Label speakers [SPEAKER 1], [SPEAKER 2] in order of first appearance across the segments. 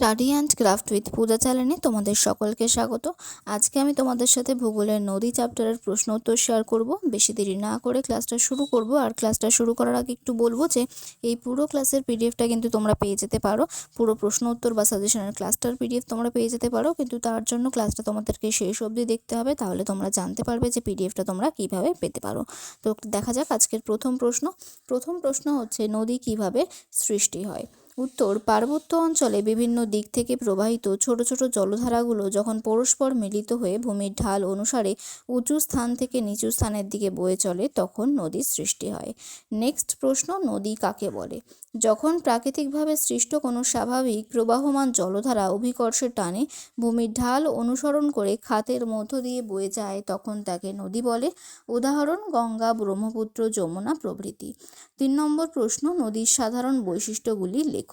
[SPEAKER 1] Study and craft with Puja চ্যানেলে তোমাদের সকলকে স্বাগত। আজকে আমি তোমাদের সাথে ভূগোলের নদী চ্যাপ্টারের প্রশ্ন উত্তর শেয়ার করব। বেশি দেরি না করে ক্লাসটা শুরু করব। আর ক্লাসটা শুরু করার আগে একটু বলব যে, এই পুরো ক্লাসের পিডিএফটা কিন্তু তোমরা পেয়ে যেতে পারো। পুরো প্রশ্ন উত্তর বা সাজেশনের ক্লাসটার পিডিএফ তোমরা পেয়ে যেতে পারো। কিন্তু তার জন্য ক্লাসটা তোমাদেরকে শেষ অবধি দেখতে হবে। তাহলে তোমরা জানতে পারবে যে পিডিএফটা তোমরা কীভাবে পেতে পারো। তো দেখা যাক আজকের প্রথম প্রশ্ন। প্রথম প্রশ্ন হচ্ছে, নদী কীভাবে সৃষ্টি হয়? উত্তর পার্বত্য অঞ্চলে বিভিন্ন দিক থেকে প্রবাহিত ছোট ছোট জলধারাগুলো যখন পরস্পর মিলিত হয়ে ভূমির ঢাল অনুসারে উঁচু স্থান থেকে নিচু স্থানের দিকে বয়ে চলে, তখন নদীর সৃষ্টি হয়। নেক্সট প্রশ্ন, নদী কাকে বলে? যখন প্রাকৃতিকভাবে সৃষ্ট কোনো স্বাভাবিক প্রবাহমান জলধারা অভিকর্ষের টানে ভূমির ঢাল অনুসরণ করে খাতের মধ্য দিয়ে বয়ে যায়, তখন তাকে নদী বলে। উদাহরণ, গঙ্গা, ব্রহ্মপুত্র, যমুনা প্রভৃতি। তিন নম্বর প্রশ্ন, নদীর সাধারণ বৈশিষ্ট্যগুলি লেখো।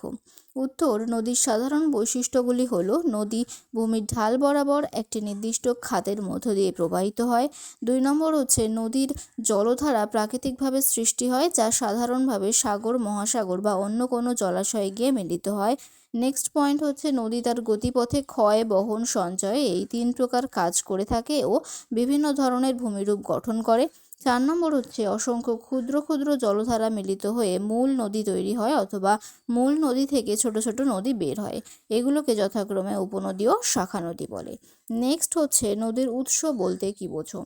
[SPEAKER 1] উত্তর, নদীর সাধারণ বৈশিষ্ট্যগুলি হল, নদী ভূমির ঢাল বরাবর একটি নির্দিষ্ট খাতের মধ্য দিয়ে প্রবাহিত হয়। দুই নম্বর হচ্ছে, নদীর জলধারা প্রাকৃতিকভাবে সৃষ্টি হয়, যা সাধারণভাবে সাগর, মহাসাগর বা অন্য কোনো জলাশয়ে গিয়ে মিলিত হয়। নেক্সট পয়েন্ট হচ্ছে, নদী তার গতিপথে ক্ষয়, বহন, সঞ্চয় এই তিন প্রকার কাজ করে থাকে ও বিভিন্ন ধরনের ভূমিরূপ গঠন করে। চার নম্বর হচ্ছে অসংখ্য ক্ষুদ্র ক্ষুদ্র জলধারা মিলিত হয়ে মূল নদী তৈরি হয় অথবা মূল নদী থেকে ছোট ছোট নদী বের হয়। এগুলোকে যথাক্রমে উপনদী ও শাখা নদী বলে। নেক্সট হচ্ছে নদীর উৎস বলতে কি বোঝো?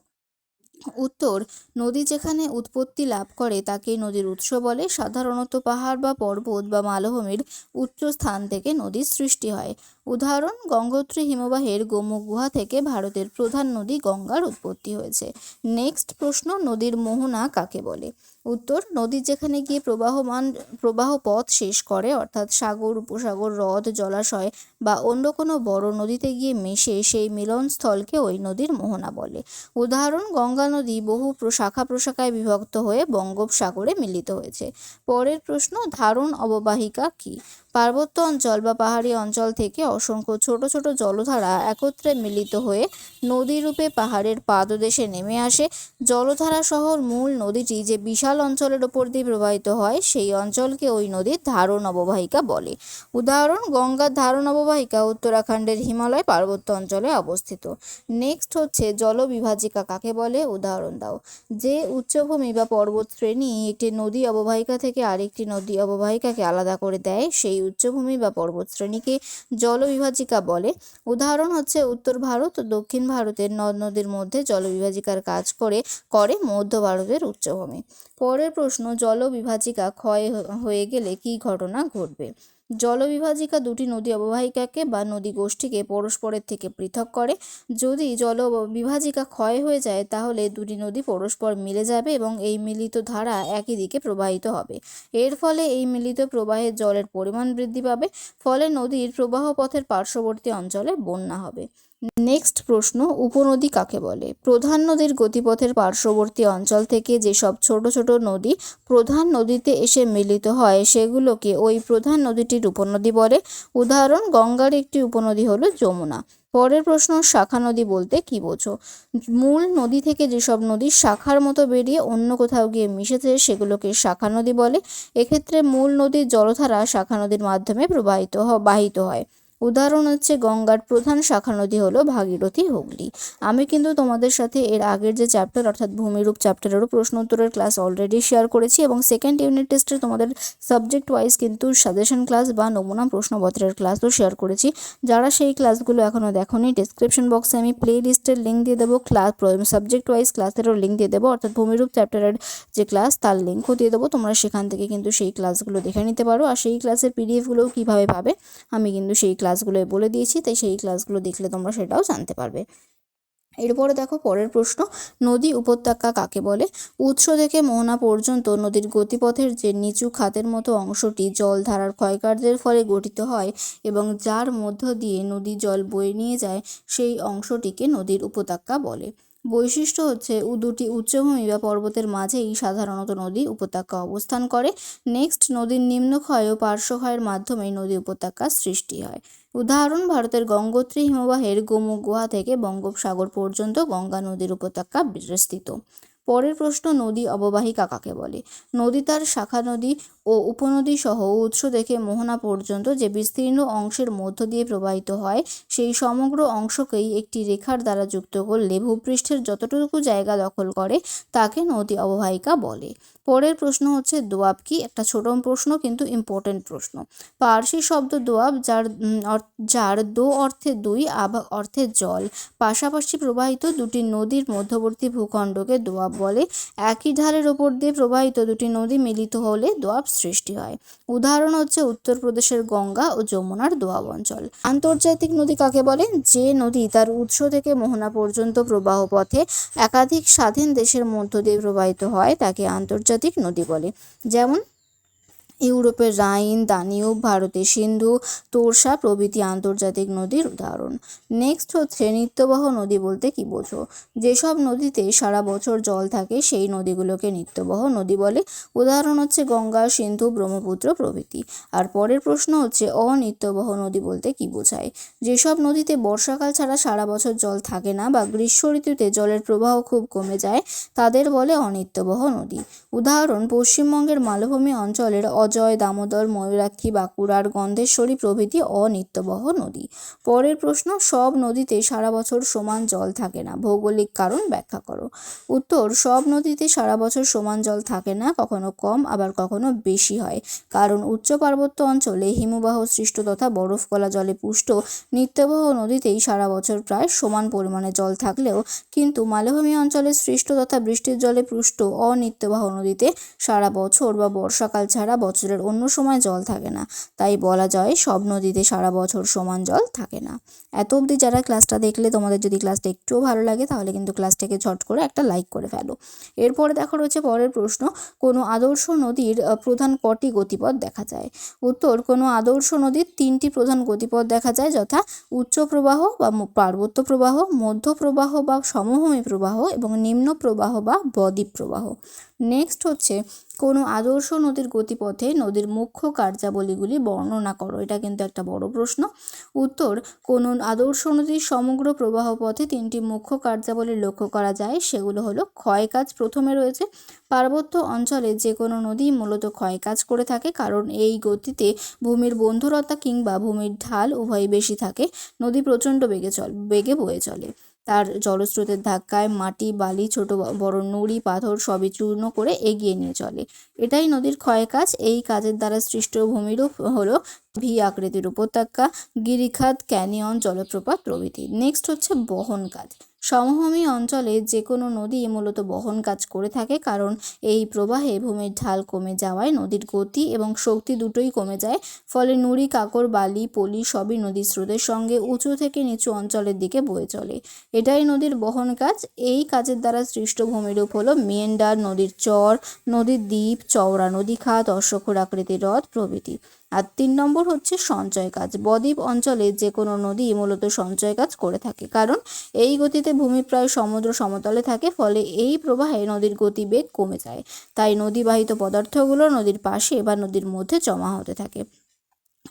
[SPEAKER 1] উত্তর, নদী যেখানে উৎপত্তি লাভ করে তাকে নদীর উৎস বলে, সাধারণত পাহাড় বা পর্বত বা মালভূমির উচ্চ স্থান থেকে নদীর সৃষ্টি হয়। উদাহরণ, গঙ্গোত্রী হিমবাহের গোমুখ গুহা থেকে ভারতের প্রধান নদী গঙ্গার উৎপত্তি হয়েছে। নেক্সট প্রশ্ন, নদীর মোহনা কাকে বলে? উত্তর, নদী যেখানে গিয়ে প্রবাহমান, প্রবাহ পথ শেষ করে, অর্থাৎ সাগর, উপসাগর, হ্রদ, জলাশয় বা অন্য কোনো বড় নদীতে গিয়ে মিশে, সেই মিলনস্থলকে ওই নদীর মোহনা বলে। উদাহরণ, গঙ্গা নদী বহু শাখা প্রশাখায় বিভক্ত হয়ে বঙ্গোপসাগরে মিলিত হয়েছে। পরের প্রশ্ন, ধারণ অববাহিকা কী? পার্বত্য অঞ্চল বা পাহাড়ি অঞ্চল থেকে অসংখ্য ছোট ছোট জলধারা একত্রে মিলিত হয়ে নদীরূপে পাহাড়ের পাদদেশে নেমে আসে। জলধারা শহর মূল নদীটি যে বিশাল অঞ্চলের ওপর দিয়ে প্রবাহিত হয়, সেই অঞ্চলকে ওই নদীর ধারণ অববাহিকা বলে। উদাহরণ, গঙ্গার ধারণ অববাহিকা উত্তরাখণ্ডের হিমালয় পার্বত্য অঞ্চলে অবস্থিত। নেক্সট হচ্ছে জলবিভাজিকা কাকে বলে? উদাহরণ দাও। যে উচ্চভূমি বা পর্বত শ্রেণি একটি নদী অববাহিকা থেকে আরেকটি নদী অববাহিকাকে আলাদা করে দেয়, সেই উচ্চভূমি বা পর্বতশ্রেণীকে জলবিভাজিকা বলে। উদাহরণ হচ্ছে, উত্তর ভারত ও দক্ষিণ ভারতের নদ নদীর মধ্যে জলবিভাজিকার কাজ করে করে মধ্য ভারতের উচ্চভূমি। পরের প্রশ্ন, জলবিভাজিকা ক্ষয় হয়ে গেলে কি ঘটনা ঘটবে? জলবিভাজিকা দুটি নদী অববাহিকাকে বা নদী গোষ্ঠীকে পরস্পরের থেকে পৃথক করে। যদি জল বিভাজিকা ক্ষয় হয়ে যায়, তাহলে দুটি নদী পরস্পর মিলে যাবে এবং এই মিলিত ধারা একই দিকে প্রবাহিত হবে। এর ফলে এই মিলিত প্রবাহের জলের পরিমাণ বৃদ্ধি পাবে, ফলে নদীর প্রবাহ পথের পার্শ্ববর্তী অঞ্চলে বন্যা হবে। নেক্সট প্রশ্ন উপনদী কাকে বলে? প্রধান নদীর গতিপথের পার্শ্ববর্তী অঞ্চল থেকে যেসব ছোট ছোট নদী প্রধান নদীতে এসে মিলিত হয়, সেগুলোকে ওই প্রধান নদীটির উপনদী বলে। উদাহরণ, গঙ্গার একটি উপনদী হলো যমুনা। পরের প্রশ্ন, শাখা নদী বলতে কি বোঝো? মূল নদী থেকে যেসব নদী শাখার মতো বেরিয়ে অন্য কোথাও গিয়ে মিশেছে, সেগুলোকে শাখা নদী বলে। এক্ষেত্রে মূল নদীর জলধারা শাখা নদীর মাধ্যমে প্রবাহিত বাহিত হয়। উদাহরণ হচ্ছে গঙ্গার প্রধান শাখা নদী হলো ভাগীরথী হুগলি। আমি কিন্তু তোমাদের সাথে এর আগের যে চ্যাপ্টার অর্থাৎ ভূমিরূপ চ্যাপ্টারেরও প্রশ্ন উত্তরের ক্লাস অলরেডি শেয়ার করেছি এবং সেকেন্ড ইউনিট টেস্টে তোমাদের সাবজেক্ট ওয়াইজ কিন্তু সাজেশন ক্লাস বা নমুনা প্রশ্নপত্রের ক্লাসও শেয়ার করেছি। যারা সেই ক্লাসগুলো এখনও দেখোনি ডিসক্রিপশন বক্সে আমি প্লে লিস্টের লিঙ্ক দিয়ে দেবো ক্লাস সাবজেক্ট ওয়াইজ ক্লাসেরও লিঙ্ক দিয়ে দেবো, অর্থাৎ ভূমিরূপ চ্যাপ্টারের যে ক্লাস তার লিঙ্কও দিয়ে দেবো। তোমরা সেখান থেকে কিন্তু সেই ক্লাসগুলো দেখে নিতে পারো। আর সেই ক্লাসের পিডিএফগুলোও কীভাবে পাবে, আমি কিন্তু সেই ক্লাস ক্লাসগুলোয় বলে দিয়েছি, তাই সেই ক্লাসগুলো দেখলে তোমরা সেটাও জানতে পারবে। এরপরে দেখো পরের প্রশ্ন, নদী উপত্যকা কাকে বলে? উৎস থেকে মোহনা পর্যন্ত নদীর গতিপথের যে নিচু খাতের মতো অংশটি জলধারার ক্ষয়কার্যের ফলে গঠিত হয় এবং যার মধ্য দিয়ে নদী জল বয়ে নিয়ে যায়, সেই অংশটিকে নদীর উপত্যকা বলে। বৈশিষ্ট্য হচ্ছে দুটি উচ্চভূমি বা পর্বতের মাঝেই সাধারণত নদী উপত্যকা অবস্থান করে। নেক্সট, নদীর নিম্নক্ষয় ও পার্শ্বক্ষয়ের মাধ্যমে নদী উপত্যকা সৃষ্টি হয়। উদাহরণ, ভারতের গঙ্গোত্রী হিমবাহের গোমুখ গুহা থেকে বঙ্গোপসাগর পর্যন্ত গঙ্গা নদীর উপত্যকা বিস্তৃত। পরের প্রশ্ন নদী অববাহিকা কাকে বলে? নদী তার শাখা নদী ও উপনদী সহ উৎস দেখে মোহনা পর্যন্ত যে বিস্তীর্ণ অংশের মধ্য দিয়ে প্রবাহিত হয়, সেই সমগ্র অংশকেই একটি রেখার দ্বারা যুক্ত করলে ভূপৃষ্ঠের যতটুকু জায়গা দখল করে, তাকে নদী অববাহিকা বলে। পরের প্রশ্ন হচ্ছে দোয়াব কি? একটা ছোট প্রশ্ন কিন্তু ইম্পর্টেন্ট প্রশ্ন। পার্সি শব্দ দোয়াব যার যার দো অর্থে দুই, আব অর্থে জল। পাশাপাশি প্রবাহিত দুটি নদীর মধ্যবর্তী ভূখণ্ডকে দোয়াব বলে। একই ঢালের ওপর দিয়ে প্রবাহিত দুটি নদী মিলিত হলে দোয়াব সৃষ্টি হয়। উদাহরণ হচ্ছে উত্তরপ্রদেশের গঙ্গা ও যমুনার দোয়াব অঞ্চল। আন্তর্জাতিক নদী কাকে বলে? যে নদী তার উৎস থেকে মোহনা পর্যন্ত প্রবাহ পথে একাধিক স্বাধীন দেশের মধ্য দিয়ে প্রবাহিত হয়, তাকে আন্তর্জাতিক নদী বলে যেমন ইউরোপের রাইন, দানিউব, ভারতের সিন্ধু, তোরসা প্রভৃতি আন্তর্জাতিক নদীর উদাহরণ। নেক্সট হচ্ছে নিত্যবহ নদী বলতে কি বোঝো? যেসব নদীতে সারা বছর জল থাকে, সেই নদীগুলোকে নিত্যবহ নদী বলে। উদাহরণ হচ্ছে গঙ্গা, সিন্ধু, ব্রহ্মপুত্র প্রভৃতি। আর পরের প্রশ্ন হচ্ছে অনিত্যবহ নদী বলতে কি বোঝায়? যেসব নদীতে বর্ষাকাল ছাড়া সারা বছর জল থাকে না বা গ্রীষ্ম ঋতুতে জলের প্রবাহ খুব কমে যায়, তাদের বলে অনিত্যবহ নদী। উদাহরণ, পশ্চিমবঙ্গের মালভূমি অঞ্চলের অজয়, দামোদর, ময়ূরাক্ষী, বাঁকুড়ার গন্ধেশ্বরী প্রভৃতি অনিত্যবহ নদী। পরের প্রশ্ন, সব নদীতে সারা বছর সমান জল থাকে না, ভৌগোলিক কারণ ব্যাখ্যা করো। উত্তর, সব নদীতে সারা বছর সমান জল থাকে না, কখনো কম, আবার কখনো বেশি হয়। কারণ উচ্চ পার্বত্য অঞ্চলে হিমবাহ সৃষ্ট তথা বরফ গলা জলে পুষ্ট নিত্যবহ নদীতেই সারা বছর প্রায় সমান পরিমাণে জল থাকলেও কিন্তু মালভূমি অঞ্চলে সৃষ্ট তথা বৃষ্টির জলে পুষ্ট অনিত্যবাহ নদীতে সারা বছর বা বর্ষাকাল ছাড়া বছরের অন্য সময় জল থাকে না। তাই বলা যায় সব নদীতে সারা বছর সমান জল থাকে না। এত অবধি যারা ক্লাসটা দেখলে, তোমাদের যদি ক্লাসটা একটুও ভালো লাগে, তাহলে কিন্তু ক্লাসটাকে ঝট করে একটা লাইক করে ফেলো। এরপরে দেখো রয়েছে পরের প্রশ্ন, কোনো আদর্শ নদীর প্রধান কটি গতিপথ দেখা যায়? উত্তর, কোনো আদর্শ নদীর তিনটি প্রধান গতিপথ দেখা যায়, যথা উচ্চ প্রবাহ বা পার্বত্য প্রবাহ, মধ্য প্রবাহ বা সমভূমি প্রবাহ এবং নিম্ন প্রবাহ বা বদ্বীপ প্রবাহ। নেক্সট হচ্ছে কোনো আদর্শ নদীর গতিপথে নদীর মুখ্য কার্যাবলীগুলি বর্ণনা করো। এটা কিন্তু একটা বড় প্রশ্ন। উত্তর, কোনো আদর্শ নদীর সমগ্র প্রবাহ পথে তিনটি মুখ্য কার্যাবলী লক্ষ্য করা যায়, সেগুলো হলো ক্ষয়কাজ প্রথমে রয়েছে। পার্বত্য অঞ্চলে যে কোনো নদী মূলত ক্ষয়কাজ করে থাকে, কারণ এই গতিতে ভূমির বন্ধুরতা কিংবা ভূমির ঢাল উভয়ই বেশি থাকে। নদী প্রচণ্ড বেগে চল, বেগে বয়ে চলে। তার জলস্রোতের ধাক্কায় মাটি, বালি, ছোট বড় নুড়ি, পাথর সবই চূর্ণ করে এগিয়ে নিয়ে চলে। এটাই নদীর ক্ষয় কাজ। এই কাজের দ্বারা সৃষ্ট ভূমিরূপ হলো ভি আকৃতির উপত্যকা, গিরিখাত ক্যানিয়ন জলপ্রপাত প্রভৃতি। নেক্সট হচ্ছে বহন কাজ। সমভূমি অঞ্চলে যে কোনো নদী মূলত বহন কাজ করে থাকে, কারণ এই প্রবাহে ভূমির ঢাল কমে যাওয়ায় নদীর গতি এবং শক্তি দুটোই কমে যায়। ফলে নুড়ি, কাকর, বালি, পলি সবই নদীর স্রোতের সঙ্গে উঁচু থেকে নিচু অঞ্চলের দিকে বয়ে চলে। এটাই নদীর বহন কাজ। এই কাজের দ্বারা সৃষ্ট ভূমিরূপ হলো মেন্ডার নদীর চর, নদীর দ্বীপ, চওড়া নদী খাত অশ্বক্ষর আকৃতির হ্রদ প্রভৃতি। আর তিন নম্বর হচ্ছে সঞ্চয় কাজ। বদ্বীপ অঞ্চলে যে কোনো নদী মূলত সঞ্চয় কাজ করে থাকে। কারণ এই গতিতে ভূমি প্রায় সমুদ্র সমতলে থাকে, ফলে এই প্রবাহে নদীর গতিবেগ কমে যায়। তাই নদীবাহিত পদার্থগুলো নদীর পাশে বা নদীর মধ্যে জমা হতে থাকে।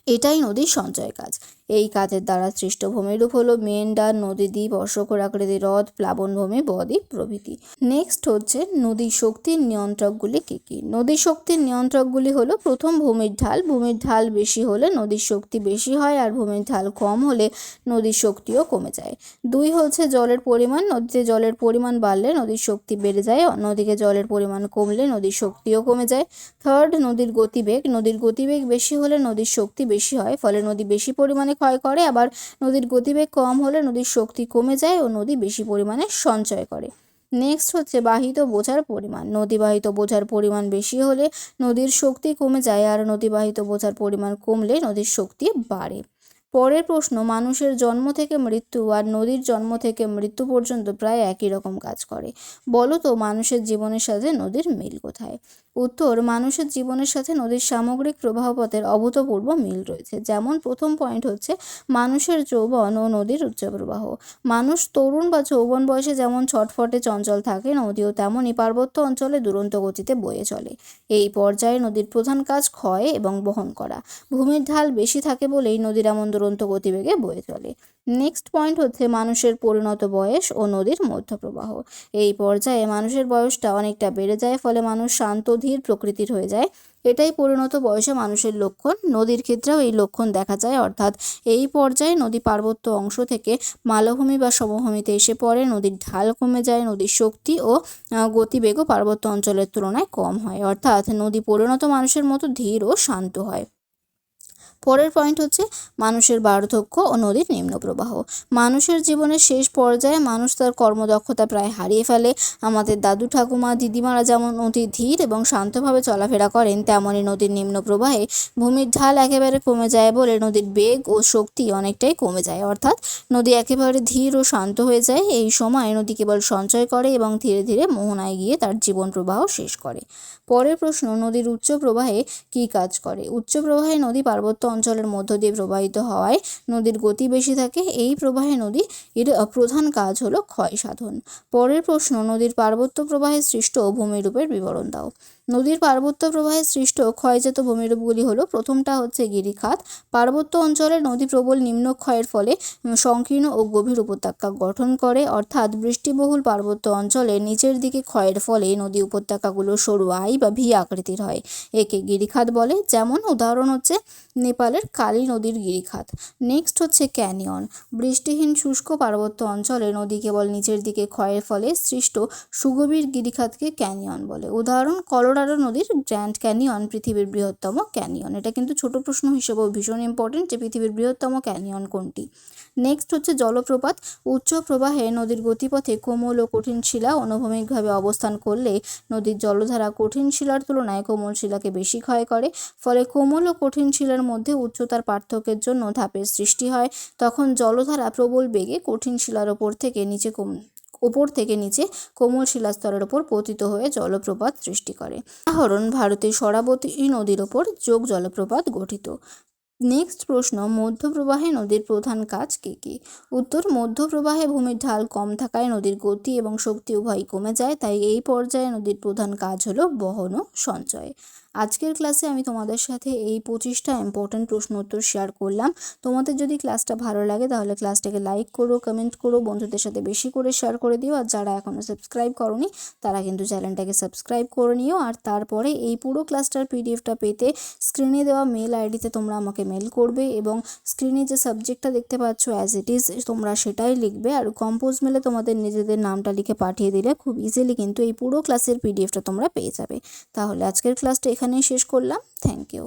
[SPEAKER 1] এটাই নদীর সঞ্চয় কাজ। এই কাজের দ্বারা সৃষ্ট ভূমিরূপ হলো মেন্ডার নদীদ্বীপ অশোকর আকৃতি হ্রদ, প্লাবনভূমি, বদ্বীপ প্রভৃতি। নেক্সট হচ্ছে নদী শক্তির নিয়ন্ত্রকগুলি কী কী? নদী শক্তির নিয়ন্ত্রকগুলি হলো প্রথম ভূমির ঢাল। ভূমির ঢাল বেশি হলে নদীর শক্তি বেশি হয় আর ভূমির ঢাল কম হলে নদীর শক্তিও কমে যায়। দুই হচ্ছে জলের পরিমাণ। নদীতে জলের পরিমাণ বাড়লে নদীর শক্তি বেড়ে যায়। অন্যদিকে জলের পরিমাণ কমলে নদীর শক্তিও কমে যায়। থার্ড নদীর গতিবেগ। নদীর গতিবেগ বেশি হলে নদীর শক্তি বেশি হয়, ফলে নদী বেশি পরিমাণে ক্ষয় করে, আবার নদীর গতিবেগ কম হলে নদীর শক্তি কমে যায় ও নদী বেশি পরিমাণে সঞ্চয় করে। নেক্সট হচ্ছে বাহিত বোঝার পরিমাণ। নদীবাহিত বোঝার পরিমাণ বেশি হলে নদীর শক্তি কমে যায়, আর নদীবাহিত বোঝার পরিমাণ কমলে নদীর শক্তি বাড়ে। পরের প্রশ্ন, মানুষের জন্ম থেকে মৃত্যু আর নদীর জন্ম থেকে মৃত্যু পর্যন্ত প্রায় একই রকম কাজ করে। বলো তো, মানুষের জীবনের সাথে নদীর মিল কোথায়? উত্তর, মানুষের জীবনের সাথে নদীর সামগ্রিক প্রবাহপথের অভূতপূর্ব মিল রয়েছে। যেমন প্রথম পয়েন্ট হচ্ছে মানুষের যৌবন ও নদীর উচ্চ প্রবাহ মানুষ তরুণ বা যৌবন বয়সে যেমন ছটফটে চঞ্চল থাকে, নদীও তেমনই পার্বত্য অঞ্চলে দুরন্ত গতিতে বয়ে চলে। এই পর্যায়ে নদীর প্রধান কাজ ক্ষয় এবং বহন করা। ভূমির ঢাল বেশি থাকে বলেই নদীর এমন দুরন্ত গতিবেগে বয়ে চলে। নেক্সট পয়েন্ট হচ্ছে মানুষের পরিণত বয়স ও নদীর মধ্যপ্রবাহ। এই পর্যায়ে মানুষের বয়সটা অনেকটা বেড়ে যায়, ফলে মানুষ শান্ত, ধীর প্রকৃতির হয়ে যায়। এটাই পরিণত বয়সে মানুষের লক্ষণ। নদীর ক্ষেত্রেও এই লক্ষণ দেখা যায়। অর্থাৎ এই পর্যায়ে নদী পার্বত্য অংশ থেকে মালভূমি বা সমভূমিতে এসে পড়ে। নদীর ঢাল কমে যায়, নদীর শক্তি ও গতিবেগও পার্বত্য অঞ্চলের তুলনায় কম হয়। অর্থাৎ নদী পরিণত মানুষের মতো ধীর ও শান্ত হয়। পরের পয়েন্ট হচ্ছে মানুষের বার্ধক্য ও নদীর নিম্ন প্রবাহ। মানুষের জীবনের শেষ পর্যায়ে মানুষ তার কর্মদক্ষতা প্রায় হারিয়ে ফেলে। আমাদের দাদু ঠাকুমা, দিদিমারা যেমন অতি ধীর এবং শান্তভাবে চলাফেরা করেন তেমনই নদীর নিম্ন প্রবাহে ভূমির ঢাল একেবারে কমে যায় বলে নদীর বেগ ও শক্তি অনেকটাই কমে যায়। অর্থাৎ নদী একেবারে ধীর ও শান্ত হয়ে যায়। এই সময় নদী কেবল সঞ্চয় করে এবং ধীরে ধীরে মোহনায় গিয়ে তার জীবন প্রবাহ শেষ করে। পরের প্রশ্ন, নদীর উচ্চ প্রবাহে কী কাজ করে? উচ্চ প্রবাহে নদী পার্বত্য অঞ্চলের মধ্য দিয়ে প্রবাহিত হওয়ায় নদীর গতি বেশি থাকে। এই প্রবাহে নদী এর প্রধান কাজ হলো ক্ষয় সাধন। পরের প্রশ্ন, নদীর পার্বত্য প্রবাহে সৃষ্ট ভূমিরূপের বিবরণ দাও। নদীর পার্বত্য প্রবাহে সৃষ্ট ক্ষয়জাত ভূমিরূপগুলি হলো, প্রথমটা হচ্ছে গিরিখাত। পার্বত্য অঞ্চলে নদী প্রবল নিম্নক্ষয়ের ফলে সংকীর্ণ ও গভীর উপত্যকা গঠন করে, অর্থাৎ বৃষ্টিবহুল পার্বত্য অঞ্চলে নিচের দিকে ক্ষয়ের ফলে নদী উপত্যকাগুলো সরু আই বা ভি আকৃতির হয়। একে গিরিখাত বলে, যেমন উদাহরণ হচ্ছে নেপালের কালী নদীর গিরিখাত। নেক্সট হচ্ছে ক্যানিয়ন। বৃষ্টিহীন শুষ্ক পার্বত্য অঞ্চলে নদী কেবল নিচের দিকে ক্ষয়ের ফলে সৃষ্ট সুগভীর গিরিখাতকে ক্যানিয়ন বলে। উদাহরণ কলোরাডো নদীর গ্র্যান্ড ক্যানিয়ন, পৃথিবীর বৃহত্তম ক্যানিয়ন। এটা কিন্তু ছোট প্রশ্ন হিসেবেও ভীষণ ইম্পর্টেন্ট যে পৃথিবীর বৃহত্তম ক্যানিয়ন কোনটি। নেক্সট হচ্ছে জলপ্রপাত। উচ্চ প্রবাহে নদীর গতিপথে কোমল ও কঠিন শিলা অনুভূমিকভাবে অবস্থান করলে নদীর জলধারা কঠিন শিলার তুলনায় কোমল শিলাকে বেশি ক্ষয় করে, ফলে কোমল ও কঠিন শিলার মধ্যে উচ্চতার পার্থক্যের জন্য ধাপের সৃষ্টি হয়। তখন জলধারা প্রবল বেগে কঠিন শিলার ওপর থেকে নিচে কম ওপর থেকে নিচে কোমল শিলাস্তরের ওপর পতিত হয়ে জলপ্রপাত সৃষ্টি করে। উদাহরণ, ভারতের সরাবতী নদীর ওপর যোগ জলপ্রপাত গঠিত। নেক্সট প্রশ্ন, মধ্যপ্রবাহে নদীর প্রধান কাজ কী কী? উত্তর, মধ্যপ্রবাহে ভূমির ঢাল কম থাকায় নদীর গতি এবং শক্তি উভয়ই কমে যায়, তাই এই পর্যায়ে নদীর প্রধান কাজ হলো বহন ও সঞ্চয়। আজকের ক্লাসে আমি তোমাদের সাথে এই পঁচিশটা ইম্পর্ট্যান্ট প্রশ্ন উত্তর শেয়ার করলাম। তোমাদের যদি ক্লাসটা ভালো লাগে, তাহলে ক্লাসটাকে লাইক করো কমেন্ট করো, বন্ধুদের সাথে বেশি করে শেয়ার করে দিও। আর যারা এখনও সাবস্ক্রাইব করনি, তারা কিন্তু চ্যানেলটাকে সাবস্ক্রাইব করে নিও। আর তারপরে এই পুরো ক্লাসটার পিডিএফটা পেতে স্ক্রিনে দেওয়া মেল আইডিতে তোমরা আমাকে মেল করবে এবং স্ক্রিনে যে সাবজেক্টটা দেখতে পাচ্ছ অ্যাজ ইট ইজ তোমরা সেটাই লিখবে। আর কম্পোজ মেলে তোমাদের নিজেদের নামটা লিখে পাঠিয়ে দিলে খুব ইজিলি কিন্তু এই পুরো ক্লাসের পিডিএফটা তোমরা পেয়ে যাবে। তাহলে আজকের ক্লাসটা এখানেই শেষ করলাম। Thank you